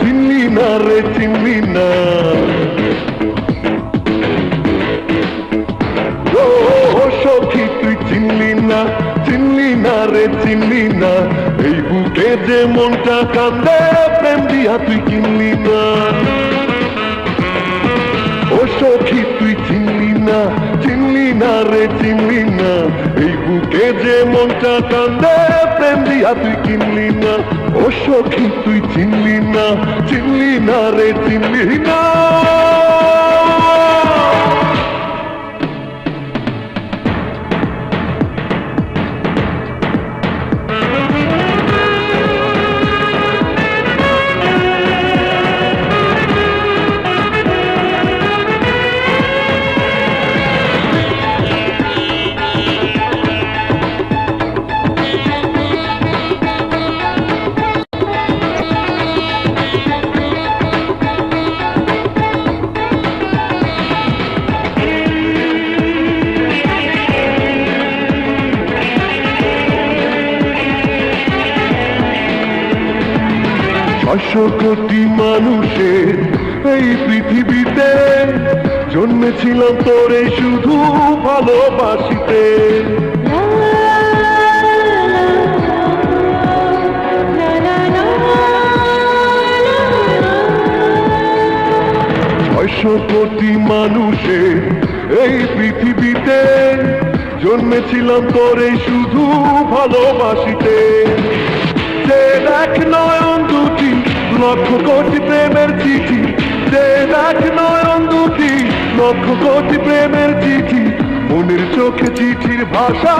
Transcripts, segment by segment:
চিনি না রে, চিনি না। সখী, তুই চিনলি না চিনলি না রে, চিনলি না। এই বুকে যে মনটা কান্দে প্রেম দিয়া তুই কিনলি না। ও, সখী, তুই চিনলি না চিনলি না রে, চিনলি না। এই বুকে যে মনটা কান্দে দিয়া তুই কিনলি না। ও সখী তুই চিনলি না। চিনলি না রে চিনলি না। ছশো কোটি মানুষের এই পৃথিবীতে জন্মেছিলাম তোরে শুধু ভালোবাসিতে। ছয়শো কোটি মানুষের এই পৃথিবীতে জন্মেছিলাম তোরে শুধু ভালোবাসিতে। দেখ দুটি লক্ষ কোটি প্রেমের চিঠি, যে দেখ নয়ন দুটি লক্ষ কোটি প্রেমের চিঠি, মনের চোখে চিঠির ভাষা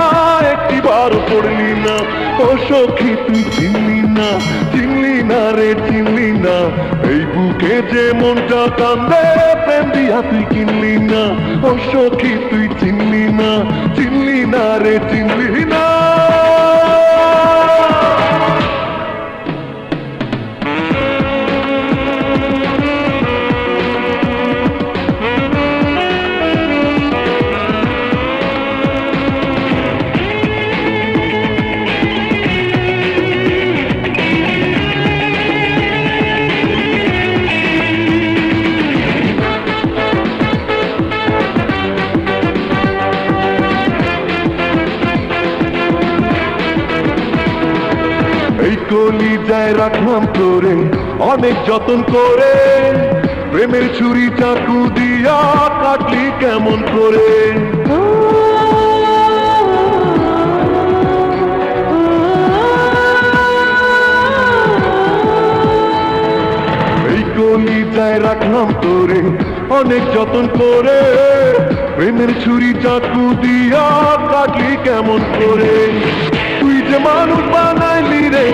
একটি বার পড়লি না। ও সখী, তুই চিনলি না চিনলি না রে, চিনলি না। এই বুকে যে মনটা কান্দে, প্রেম দিয়া তুই কিনলি না। ও সখী, তুই চিনলি না চিনলি না রে, চিনলি কলি যায় রাখলাম তোরে, অনেক যতন করে। প্রেমের ছুরি চাকু দিয়া কাটলি কেমন করে? যায় রাখলাম তোরে, অনেক যতন করে। প্রেমের ছুরি চাকু দিয়া কাটলি কেমন করে? তুই যে মানুষ বানাইলি রে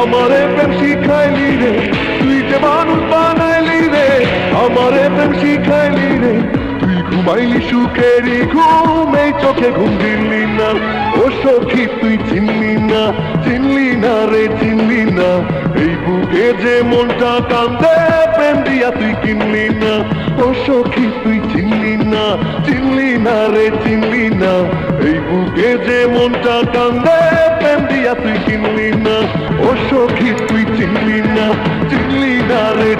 আমারে প্রেম শিখাইলি রে, তুই যে মানুষ বানাইলি রে, আমারে প্রেম শিখাইলি রে। তুই ঘুমাইলি সুখেরই ঘুমে চোখে ঘুম দিলি না। ও সখী, তুই চিনলি না চিনলি না রে, চিনলি না। এই বুকে যে মনটা কান্দে, প্রেম দিয়া তুই কিনলি না। ও সখী, তুই চিনলি না চিনলি না রে, চিনলি না। এই বুকে যে মনটা কান্দে তুই কিনলি না ও সখী তুই চিনলি না চিনলি না রে